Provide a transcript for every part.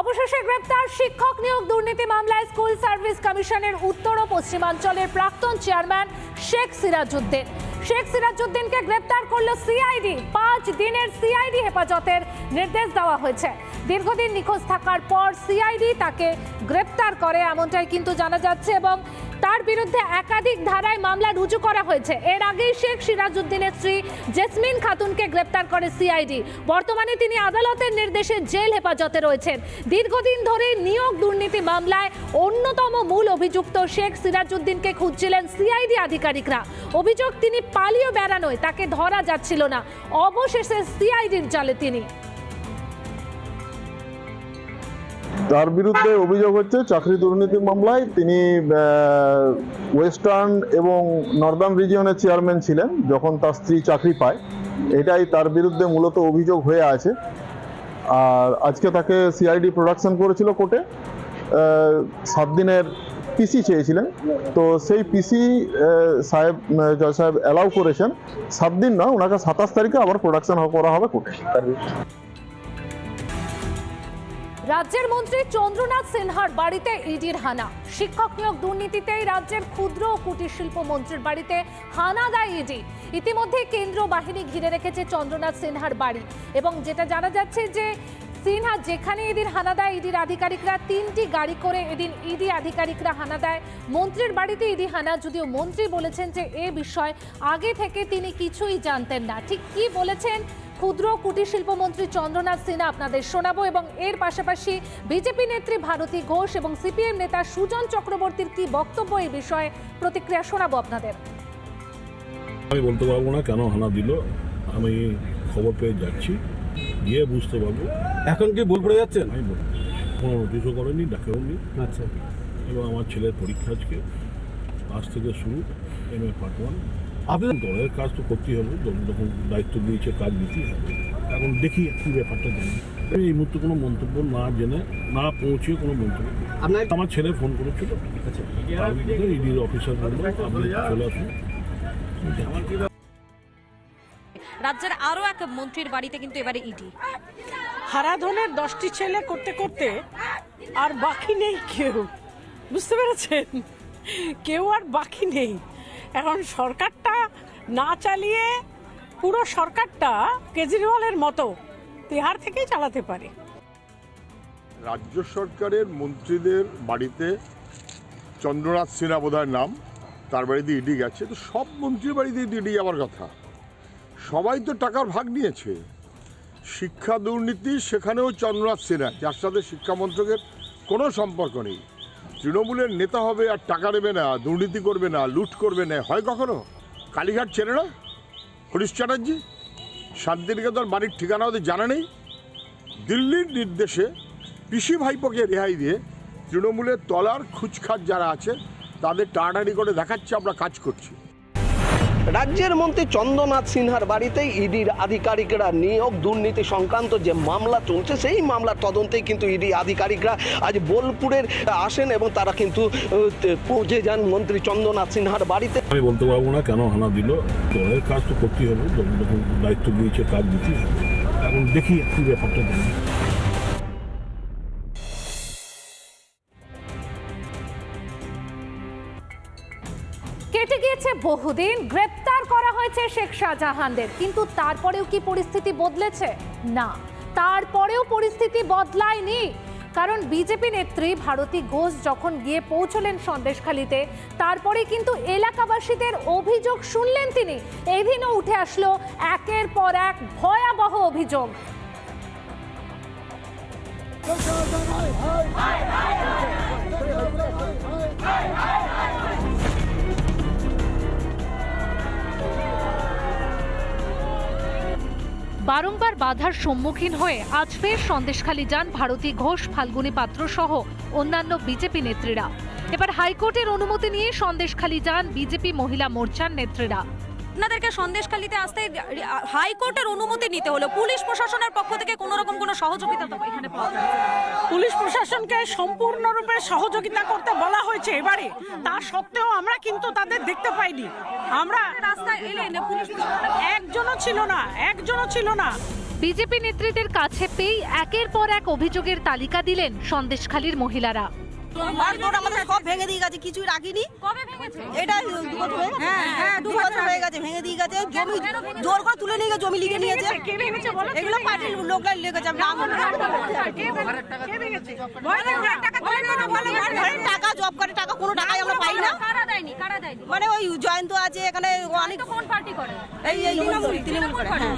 অবশেষে গ্রেপ্তার শিক্ষক নিয়োগ দুর্নীতি মামলায় স্কুল সার্ভিস কমিশনের উত্তর ও পশ্চিমাঞ্চলের প্রাক্তন চেয়ারম্যান শেখ সিরাজউদ্দিন। শেখ সিরাজউদ্দিনকে গ্রেপ্তার করল সিআইডি। পাঁচ দিনের সিআইডি হেফাজতের নির্দেশ দেওয়া হয়েছে। দীর্ঘদিন নিখোঁজ থাকার পর সিআইডি তাকে গ্রেপ্তার করে, এমনটাই কিন্তু জানা যাচ্ছে এবং তার বিরুদ্ধে একাধিক ধারায় মামলা রুজু করা হয়েছে। এর আগেই শেখ সিরাজউদ্দিনের স্ত্রী জেসমিন খাতুনকে গ্রেপ্তার করে সিআইডি। বর্তমানে তিনি আদালতের নির্দেশে জেল হেফাজতে রয়েছেন। দীর্ঘদিন ধরে নিয়োগ দুর্নীতি মামলায় অন্যতম মূল অভিযুক্ত শেখ সিরাজউদ্দিনকে খুঁজছিলেন সিআইডি আধিকারিকরা। অভিযোগ, তিনি পালিয়ে বেড়ানোয় তাকে ধরা যাচ্ছিল না। অবশেষে সিআইডির জালে তিনি। তার বিরুদ্ধে অভিযোগ হচ্ছে চাকরি দুর্নীতি মামলায় তিনি ওয়েস্টার্ন এবং নর্দার্ন রিজিয়নের চেয়ারম্যান ছিলেন যখন তার স্ত্রী চাকরি পায়। এটাই তার বিরুদ্ধে মূলত অভিযোগ হয়ে আছে। আর আজকে তাকে সিআইডি প্রোডাকশন করেছিল কোর্টে সাত দিনের পিসি চেয়েছিলেন। তো সেই পিসি সাহেব জজ সাহেব অ্যালাউ করেছেন। সাত দিন না ওনাকে সাতাশ তারিখে আবার প্রোডাকশন করা হবে কোর্টে। রাজ্যের মন্ত্রী চন্দ্রনাথ সিনহার বাড়িতে ইডির হানা। শিক্ষক নিয়োগ দুর্নীতিতেই রাজ্যের ক্ষুদ্র ও কুটির শিল্প মন্ত্রীর বাড়িতে হানা দেয় ইডি। ইতিমধ্যে কেন্দ্র বাহিনী ঘিরে রেখেছে চন্দ্রনাথ সিনহার বাড়ি এবং যেটা জানা যাচ্ছে যে সিনহা যেখানে এদিন হানা দেয়, ইডির আধিকারিকরা তিনটি গাড়ি করে এদিন ইডি আধিকারিকরা হানা দেয়। মন্ত্রীর বাড়িতে ইডি হানা, যদিও মন্ত্রী বলেছেন যে এ বিষয় আগে থেকে তিনি কিছুই জানতেন না। ঠিক কি বলেছেন ক্ষুদ্র কুটির শিল্পমন্ত্রী চন্দ্রনাথ সিনহা আপনাদের শোনাবো এবং এর পাশাপাশি বিজেপি নেত্রী ভারতী ঘোষ এবং সিপিএম নেতা সুজন চক্রবর্তীর কি বক্তব্য এই বিষয়ে প্রতিক্রিয়া শোনাবো আপনাদের। আমি বলতে পারব না কেন হানা দিল আমি খবর পেয়ে যাচ্ছি গিয়ে বুঝতে পারব। এখন কি ভুল পড়ে যাচ্ছেন? আমি বলব কোনো নোটিশও করেনি ডাকেও নি। আচ্ছা। এবং আমার ছেলের পরীক্ষা আজকে আজ থেকে শুরু এম এ পার্ট ওয়ান আপনি দলের কাজ তো করতেই হবে। দল যখন দায়িত্ব দিয়েছে কাজ দিতেই হবে। এখন দেখি কি ব্যাপারটা জানি আমি এই মুহূর্তে কোনো মন্তব্য না জেনে না পৌঁছে কোনো মন্তব্য। আপনার আমার ছেলে ফোন করেছিল। আচ্ছা। ইডির অফিসার বলল আপনি চলে আসুন। রাজ্যের আরও এক মন্ত্রীর বাড়িতে কিন্তু এবারে ইডি হারাধনের দশটি ছেলে করতে করতে আর বাকি নেই কেউ। বুঝতে পেরেছেন? কেউ আর বাকি নেই। এখন সরকারটা না চালিয়ে পুরো সরকারটা কেজরিওয়ালের মতো তিহার থেকেই চালাতে পারে। রাজ্য সরকারের মন্ত্রীদের বাড়িতে চন্দ্রনাথ সিনহা বোধহয় নাম, তার বাড়িতে ইডি গেছে, তো সব মন্ত্রীর বাড়িতে ইডি যাওয়ার কথা। সবাই তো টাকার ভাগ নিয়েছে। শিক্ষা দুর্নীতি সেখানেও চন্দ্রনাথ সিনহা, যার সাথে শিক্ষামন্ত্রকের কোনো সম্পর্ক নেই। তৃণমূলের নেতা হবে আর টাকা নেবে না, দুর্নীতি করবে না, লুট করবে না, হয় কখনো? কালীঘাট চেনে না? হরিশ চ্যাটার্জি? শান্তিনিকেতন বাড়ির ঠিকানা ওদের জানা নেই? দিল্লির নির্দেশে পিসি ভাইপোকে রেহাই দিয়ে তৃণমূলের তলার খুচখাচ যারা আছে, তাদের টানাটানি করে দেখাচ্ছে, আমরা কাজ করছি। রাজ্যের মন্ত্রী চন্দ্রনাথ সিনহার বাড়িতে ইডির আধিকারিকরা নিয়োগ দুর্নীতি সংক্রান্ত যে মামলা চলছে, সেই মামলার তদন্তেই কিন্তু ইডি আধিকারিকরা আজ বোলপুরের আসেন এবং তারা কিন্তু পৌঁছে যান মন্ত্রী চন্দ্রনাথ সিনহার বাড়িতে। আমি বলতে পারব না কেন হানা দিল। দলের কাজ তো করতেই হবে দায়িত্ব দিয়েছে কাজ হবে। এখন দেখি কি ব্যাপারটা বহুদিন গ্রেপ্তার করা হয়েছে শেখ শাহজাহানদের কিন্তু তারপরেও কি পরিস্থিতি বদলেছে না তারপরেও পরিস্থিতি বদলায়নি কারণ বিজেপি নেত্রী ভারতী ঘোষ যখন গিয়ে পৌঁছলেন সন্দেশখালিতে তারপরে কিন্তু এলাকাবাসীদের অভিযোগ শুনলেন তিনি এদিনও উঠে আসলো একের পর এক ভয়াবহ অভিযোগ বারংবার বাধার সম্মুখীন হয়ে আজ ফের সন্দেশখালী যান ভারতী ঘোষ ফাল্গুনী পাত্র সহ অন্যান্য বিজেপি নেত্রীরা। এবার হাইকোর্টের অনুমতি নিয়ে সন্দেশখালী যান বিজেপি মহিলা মোর্চার নেত্রীরা। আপনাদেরকে সন্দেশখালিতে আসতে হাইকোর্টের অনুমতি নিতে হলো। পুলিশ প্রশাসনের পক্ষ থেকে কোনো রকম কোনো সহযোগিতা তো এখানে পাওয়া। পুলিশ প্রশাসনকে সম্পূর্ণরূপে সহযোগিতা করতে বলা হয়েছে এবারে। তা সত্ত্বেও আমরা কিন্তু তাদের দেখতে পাইনি। আমরা রাস্তায় এলে পুলিশ একজনও ছিল না, একজনও ছিল না। বিজেপি নেত্রীদের কাছে পেয়ে একের পর এক অভিযোগের তালিকা দিলেন সন্দেশখালীর মহিলারা। মারধর আমাদের সব ভেঙে দিয়ে গেছে কিছুই রাখিনি। এটা দু বছর হয়ে গেছে। হ্যাঁ হ্যাঁ দু বছর হয়ে গেছে ভেঙে দিয়ে গেছে। জমি জোর করে তুলে নিয়ে জমি লিখে নিয়েছে। এগুলো পার্টির লোকরা লিখেছে আমি নাম বলব। না। ঘরের টাকা জব করে। টাকা কোনো টাকাই আমরা পাই না। মানে ওই জয়ন্ত আছে এখানে অনেক কোন পার্টি করে? এই এই তৃণমূল করে। হ্যাঁ।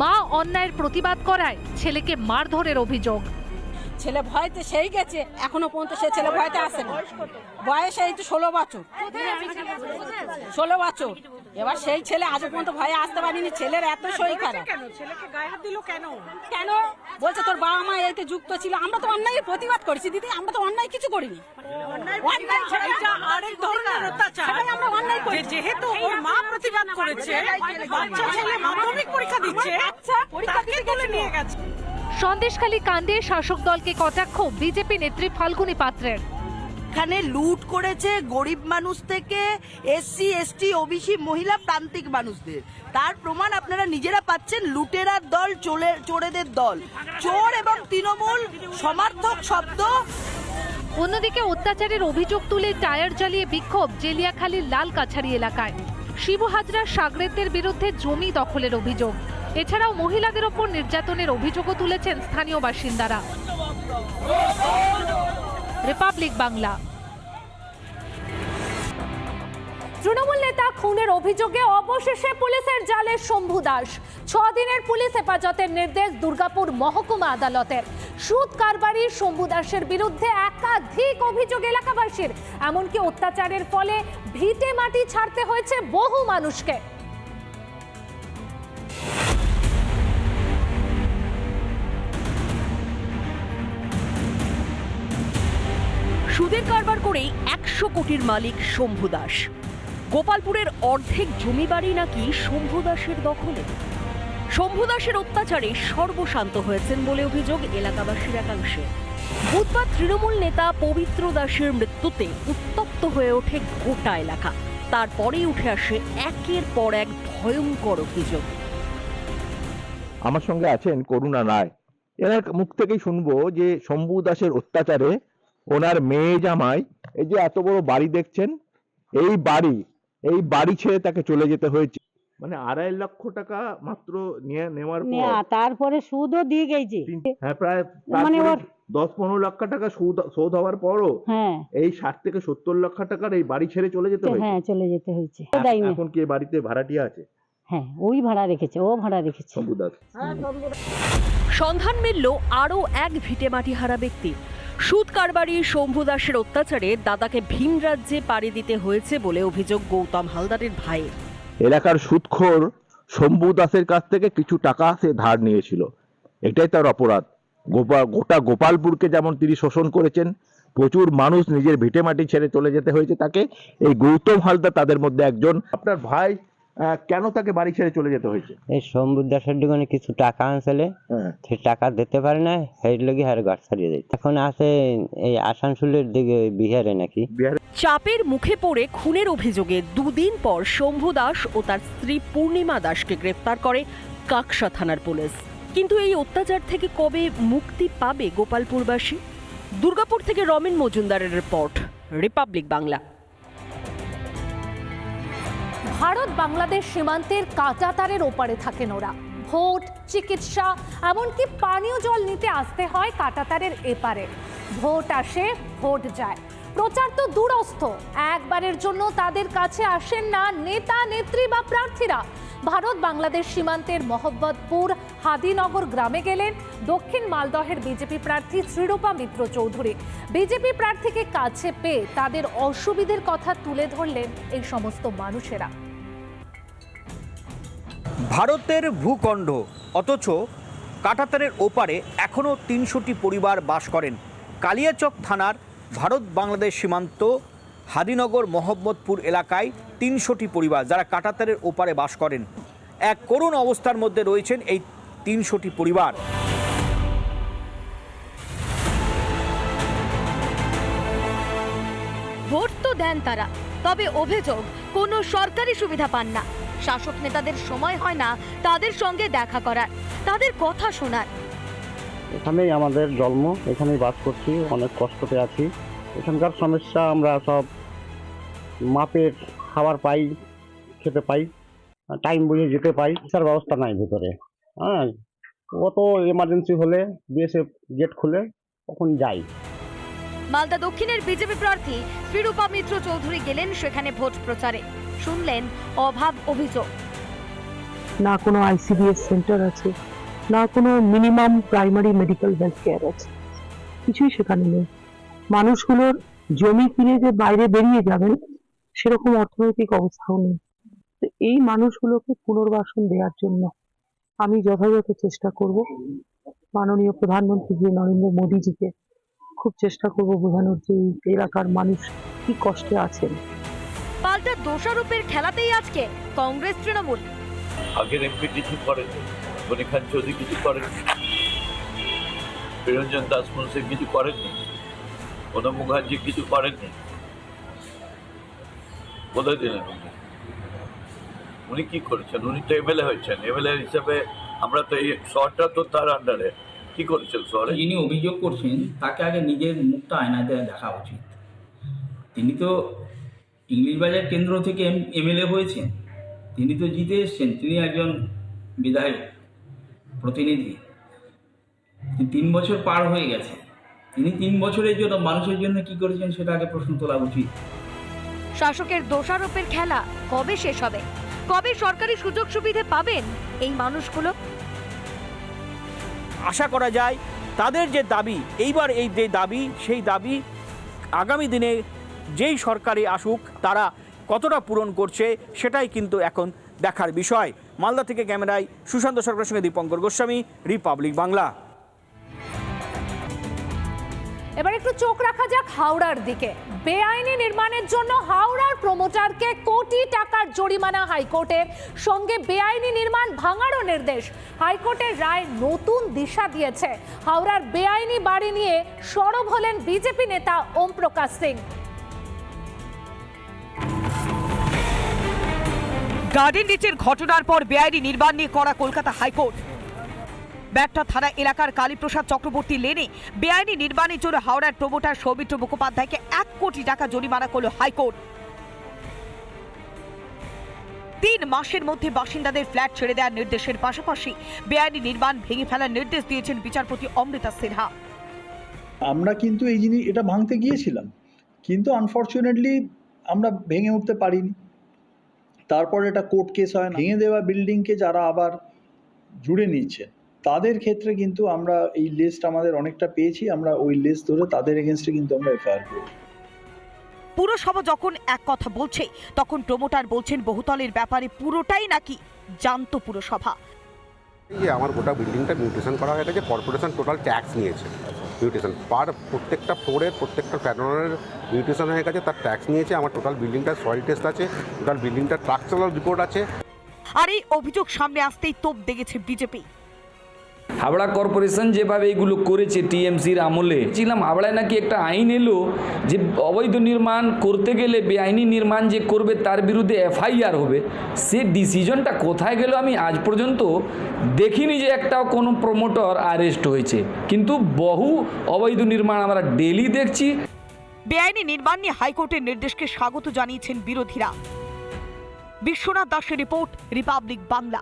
মা অন্যায়ের প্রতিবাদ করায় ছেলেকে মারধরের অভিযোগ। ছেলে ভয়তে সেই গেছে এখনও পর্যন্ত সে ছেলে ভয়তে আসে না বয়স এই তো ষোলো বছর। ষোলো বছর। এবার সেই ছেলে আজও পর্যন্ত ভয়ে আসতে পারিনি ছেলের এত শরীর খারাপ। কেন? বলছে তোর বাবা মা এতে যুক্ত ছিল আমরা তো অন্যায় প্রতিবাদ করেছি দিদি আমরা তো অন্যায় কিছু করিনি। আমরা অন্যায় করেছি। যেহেতু ওর মা প্রতিবাদ করেছে বাচ্চা ছেলে মাধ্যমিক পরীক্ষা দিচ্ছে পরীক্ষা নিয়ে গেছে। সন্দেশখালী কাণ্ডে শাসক দলকে কটাক্ষ বিজেপি নেত্রী ফাল্গুনী পাত্রের। এখানে লুট করেছে গরিব মানুষ থেকে এসসি এসটি ওবিসি মহিলা প্রান্তিক মানুষদের। তার প্রমাণ আপনারা নিজেরা পাচ্ছেন লুটেরার দল চোরে চোরেদের দল। চোর এবং তৃণমূল সমার্থক শব্দ। অন্যদিকে অত্যাচারের অভিযোগ তুলে টায়ার জ্বালিয়ে বিক্ষোভ জেলিয়াখালীর লাল কাছারি এলাকায়। শিবু হাজরা সাগরেদদের বিরুদ্ধে জমি দখলের অভিযোগ। এছাড়াও মহিলাদের ওপর নির্যাতনের অভিযোগও তুলেছেন স্থানীয় বাসিন্দারা। রিপাবলিক বাংলা। তৃণমূল নেতা খুনের অভিযোগে অবশেষে পুলিশের জালে শম্ভু দাস। ছ দিনের পুলিশ হেফাজতের নির্দেশ দুর্গাপুর মহকুমা আদালতের। সুদ কারবারি শম্ভু দাসের বিরুদ্ধে একাধিক অভিযোগ এলাকাবাসীর। এমনকি অত্যাচারের ফলে ভিটে মাটি ছাড়তে হয়েছে বহু মানুষকে। সুদের কারবার করেই একশো কোটির মালিক শম্ভু দাস। গোপালপুরের অর্ধেক জমি বাড়ি নাকি শম্ভু দাসের দখলে? শম্ভু দাসের অত্যাচারে সর্বশান্ত হয়েছেন বলে অভিযোগ এলাকাবাসীর একাংশে। বুধবার তৃণমূল নেতা পবিত্র দাসের মৃত্যুতে উত্তপ্ত হয়ে ওঠে গোটা এলাকা। তারপরেই উঠে আসে একের পর এক ভয়ঙ্কর অভিযোগ। আমার সঙ্গে আছেন করুণা রায়। এনার মুখ থেকেই শুনব যে শম্ভু দাসের অত্যাচারে ওনার মেয়ে জামাই এই যে এত বড় বাড়ি দেখছেন এই বাড়ি এই বাড়ি ছেড়ে তাকে চলে যেতে হয়েছে। মানে আড়াই লক্ষ টাকা মাত্র নিয়ে নেওয়ার পর তারপরে সুদও দিয়ে গেছে। হ্যাঁ প্রায় মানে ওর- দশ পনেরো লক্ষ টাকা সুদ শোধ হওয়ার পরও হ্যাঁ। এই ষাট থেকে সত্তর লক্ষ টাকার এই বাড়ি ছেড়ে চলে যেতে হয়েছে। হ্যাঁ চলে যেতে হয়েছে। এখন কি বাড়িতে ভাড়াটিয়া আছে? হ্যাঁ ওই ভাড়া রেখেছে ও ভাড়া রেখেছে। সন্ধান মিলল আরও এক ভিটেমাটি হারা ব্যক্তি সুদ কারবারি শম্ভু দাসের অত্যাচারে দাদাকে ভিন রাজ্যে পাড়ি দিতে হয়েছে বলে অভিযোগ গৌতম হালদারের ভাই। এলাকার সুদখোর শম্ভু দাসের কাছ থেকে কিছু টাকা সে ধার নিয়েছিল। এটাই তার অপরাধ। গোপা গোটা গোপালপুরকে যেমন তিনি শোষণ করেছেন প্রচুর মানুষ নিজের ভিটে মাটি ছেড়ে চলে যেতে হয়েছে তাকে। এই গৌতম হালদার তাদের মধ্যে একজন। আপনার ভাই কেন তাকে বাড়ি ছেড়ে চলে যেতে হয়েছে? এই সম্বুদ দাসের দোকানে কিছু টাকা আনছিলে। হ্যাঁ। সে টাকা দিতে পারে না সেই লোকই হারে গাছ ছাড়িয়ে দেয় এখন আছে এই আসানসোলের দিকে বিহারে নাকি? চাপের মুখে পড়ে খুনের অভিযোগে দুদিন পর শম্ভু দাস ও তার স্ত্রী পূর্ণিমা দাসকে গ্রেফতার করে কাকসা থানার পুলিশ। কিন্তু এই অত্যাচার থেকে কবে মুক্তি পাবে গোপালপুরবাসী? দুর্গাপুর থেকে রমেন মজুমদারের রিপোর্ট রিপাবলিক বাংলা। ভারত বাংলাদেশ সীমান্তের কাঁটাতারের ওপারে থাকেন ওরা। ভোট, চিকিৎসা, এমনকি পানীয় জল নিতে আসতে হয় কাঁটাতারের এপারে। ভোট আসে, ভোট যায়। প্রচার তো দূরস্থ একবারের জন্য তাদের কাছে আসেন না নেতা, নেত্রী বা প্রার্থীরা। ভারত বাংলাদেশ সীমান্তের মোহাম্মদপুর হাদিনগর গ্রামে গেলেন দক্ষিণ মালদহের বিজেপি প্রার্থী শ্রীরূপা মিত্র চৌধুরী। বিজেপি প্রার্থীকে কাছে পেয়ে তাদের অসুবিধের কথা তুলে ধরলেন এই সমস্ত মানুষেরা। ভারতের ভূখণ্ড, অথচ কাটাতারের ওপারে এখনও তিনশোটি পরিবার বাস করেন। কালিয়াচক থানার ভারত বাংলাদেশ সীমান্ত, হাদিনগর মোহাম্মদপুর এলাকায় তিনশোটি পরিবার যারা কাটাতারের ওপারে বাস করেন। এক করুণ অবস্থার মধ্যে রয়েছেন এই তিনশোটি পরিবার। ভোট তো দেন তারা, তবে অভিযোগ, কোনো সরকারি সুবিধা পান না। শাসক নেতাদের সময় হয় না তাদের সঙ্গে দেখা করার তাদের কথা শোনার। এখানেই আমাদের জন্ম এখানেই বাস করছি অনেক কষ্টতে আছি। এখানকার সমস্যা আমরা সব মাপের খাবার পাই খেতে পাই টাইম বুঝে যেতে পাই চিকিৎসার ব্যবস্থা নাই ভিতরে। হ্যাঁ কত এমার্জেন্সি হলে বিএসএফ গেট খুলে তখন যাই। মালদা দক্ষিণের বিজেপি প্রার্থী শ্রীরূপা মিত্র চৌধুরী গেলেন সেখানে ভোট প্রচারে। শুনলেন অভাব অভিযোগ। না কোনো আইসিডিএস সেন্টার আছে, না কোনো minimum primary medical health care আছে। কিছুই সেখানে নেই। মানুষগুলোর জমি কিনে যে বাইরে বেরিয়ে যাবেন, সেরকম অর্থনৈতিক অবস্থাও নেই। এই মানুষগুলোকে পুনর্বাসন দেওয়ার জন্য আমি যথাযথ চেষ্টা করব। মাননীয় প্রধানমন্ত্রী শ্রী নরেন্দ্র মোদীজিকে খুব চেষ্টা করব বোঝানোর যে এলাকার মানুষ কি কষ্টে আছেন। পাল্টা দোষারোপের খেলাতেই আজকে কংগ্রেস তৃণমূল। আগের এমপি কিছু করেনি গনি খান চৌধুরী কিছু করেননি বিরঞ্জন দাস মুন্সি কিছু করেননি প্রণব মুখার্জি কিছু করেননি বলে দিলেন উনি। উনি কি করেছেন? উনি তো এমএলএ হয়েছেন। এমএলএ হিসেবে আমরা তো এই শহরটা তো তার আন্ডারে কি করেছেন শহরে? যিনি অভিযোগ করছেন তাকে আগে নিজের মুখটা আয়নাতে দেখা উচিত। তিনি তো ইংলিশ বাজার কেন্দ্র থেকে এমএলএ হয়েছেন। তিনি তো জিতে এসছেন। তিনি একজন বিধায়ক প্রতিনিধি। তিনি তিন বছর পার হয়ে গেছে। তিনি তিন বছরের জন্য মানুষের জন্য কি করেছেন সেটা আগে প্রশ্ন তোলা উচিত। শাসকের দোষারোপের খেলা কবে শেষ হবে? কবে সরকারি সুযোগ সুবিধে পাবেন এই মানুষগুলো? আশা করা যায় তাদের যে দাবি এইবার এই যে দাবি সেই দাবি আগামী দিনে যেই সরকারি আসুক, তারা কতটা পূরণ করছে সেটাই কিন্তু এখন দেখার বিষয়। মালদা থেকে ক্যামেরায় সুশান্ত সরকারের সঙ্গে দীপঙ্কর গোস্বামী, রিপাবলিক বাংলা। এবার একটু চোখ রাখা যাক হাওড়ার দিকে। বেআইনি নির্মাণের জন্য হাওড়ার প্রমোটারকে কোটি টাকার জরিমানা হাইকোর্টের সঙ্গে বেআইনি নির্মাণ ভাঙারও নির্দেশ। হাইকোর্টের রায় নতুন দিশা দিয়েছে। হাওড়ার বেআইনি বাড়ি নিয়ে সরব হলেন বিজেপি নেতা ওম প্রকাশ সিং। গার্ডেন রিচের ঘটনার পর বেআইনি নির্মাণ নিয়ে করা কলকাতা হাইকোর্ট। ব্যাগটা থানা এলাকার কালীপ্রসাদ চক্রবর্তী লেনে বেআইনি নির্মাণের জন্য হাওড়ার প্রমোটার সৌমিত্র মুখোপাধ্যায়কে এক কোটি টাকা জরিমানা করল হাইকোর্ট। তিন মাসের মধ্যে বাসিন্দাদের ফ্ল্যাট ছেড়ে দেওয়ার নির্দেশের পাশাপাশি বেআইনি নির্মাণ ভেঙে ফেলার নির্দেশ দিয়েছেন বিচারপতি অমৃতা সিনহা। আমরা কিন্তু এই জিনিস, এটা ভাঙতে গিয়েছিলাম। কিন্তু আনফর্চুনেটলি আমরা ভেঙে উঠতে পারিনি। তারপর এটা কোর্ট কেস হয় ভেঙে দেওয়া বিল্ডিংকে যারা আবার জুড়ে নিচ্ছে তাদের ক্ষেত্রে কিন্তু আমরা এই লিস্ট আমাদের অনেকটা পেয়েছি আমরা ওই লিস্ট ধরে তাদের এগেনস্টে কিন্তু আমরা এফআইআর করি পুরসভা যখন এক কথা বলছে তখন প্রমোটার বলছেন বহুতলের ব্যাপারে পুরোটাই নাকি জানতো পুরসভা। যে আমার গোটা বিল্ডিংটা মিউটেশন করা হয়ে গেছে কর্পোরেশন টোটাল ট্যাক্স নিয়েছে। মিউটেশন পার প্রত্যেকটা ফ্লোরের প্রত্যেকটা প্যাটার্নের মিউটেশন হয়ে গেছে, তার ট্যাক্স নিয়েছে, আমার টোটাল বিল্ডিংটার সয়েল টেস্ট আছে টোটাল বিল্ডিংটার ট্রাকচারাল রিপোর্ট আছে। আর এই অভিযোগ সামনে আসতেই তোপ দেখেছে বিজেপি হাবড়া কর্পোরেশন যেভাবে এগুলো করেছে টিএমসির আমলে ছিলাম হাবড়ায় নাকি একটা আইন এলো যে অবৈধ নির্মাণ করতে গেলে বেআইনি নির্মাণ যে করবে তার বিরুদ্ধে এফআইআর হবে। সে ডিসিশনটা কোথায় গেল আমি আজ পর্যন্ত দেখিনি যে একটাও কোনো প্রমোটর আরেস্ট হয়েছে। কিন্তু বহু অবৈধ নির্মাণ আমরা ডেলি দেখছি। বেআইনি নির্মাণ নিয়ে হাইকোর্টের নির্দেশকে স্বাগত জানিয়েছেন বিরোধীরা। বিশ্বনাথ দাসের রিপোর্ট রিপাবলিক বাংলা